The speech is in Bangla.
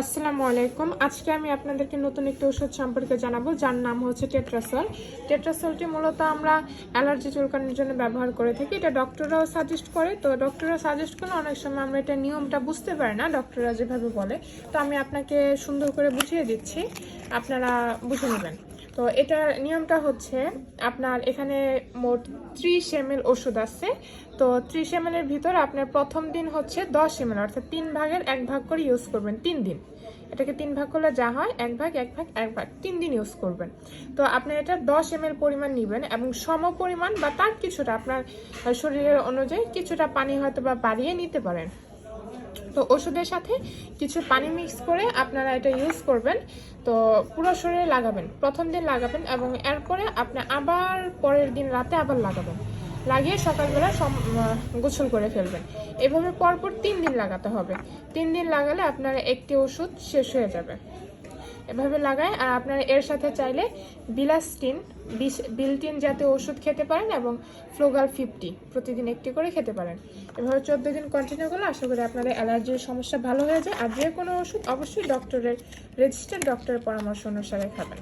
আসসালামু আলাইকুম। আজকে আমি আপনাদেরকে নতুন একটি ওষুধ সম্পর্কে জানাব, যার নাম হচ্ছে টেট্রাসল। টেট্রাসলটি মূলত আমরা অ্যালার্জি চুলকানোর জন্য ব্যবহার করে থাকি। এটা ডক্টররাও সাজেস্ট করে। তো ডক্টররা সাজেস্ট করলে অনেক সময় আমরা এটা নিয়মটা বুঝতে পারি না, ডক্টররা যেভাবে বলে। তো আমি আপনাকে সুন্দর করে বুঝিয়ে দিচ্ছি। আপনারা বুঝে নেবেন। তো এটার নিয়মটা হচ্ছে আপনার এখানে মোট ত্রিশ এম ওষুধ আছে। তো ত্রিশ এম এর ভিতর আপনার প্রথম দিন হচ্ছে দশ এম অর্থাৎ তিন ভাগের এক ভাগ করে ইউজ করবেন, তিন দিন। এটাকে তিন ভাগ করলে যা হয়, এক ভাগ এক ভাগ এক ভাগ, তিন দিন ইউজ করবেন। তো আপনি এটা দশ এম পরিমাণ নেবেন এবং সম পরিমাণ বা তার কিছুটা আপনার শরীরের অনুযায়ী কিছুটা পানি হয়তো বা বাড়িয়ে নিতে পারেন। তো ওষুধের সাথে কিছু পানি মিক্স করে আপনারা এটা ইউজ করবেন। তো পুরো শরীরে লাগাবেন। প্রথম দিন লাগাবেন এবং এরপরে আপনি আবার পরের দিন রাতে আবার লাগাবেন। লাগিয়ে সকালবেলা গোসল করে ফেলবেন। এভাবে পরপর তিন দিন লাগাতে হবে। তিন দিন লাগালে আপনার একটি ওষুধ শেষ হয়ে যাবে। এভাবে লাগায়। আর আপনারা এর সাথে চাইলে বিলাস্টিন বিলটিন জাতীয় ওষুধ খেতে পারেন এবং ফ্লোগাল ফিফটি প্রতিদিন একটি করে খেতে পারেন। এভাবে চোদ্দ দিন কন্টিনিউ করলে আশা করি আপনাদের অ্যালার্জির সমস্যা ভালো হয়ে যায়। আর যে কোনো ওষুধ অবশ্যই ডক্টরের রেজিস্টার্ড ডক্টরের পরামর্শ অনুসারে খাবেন।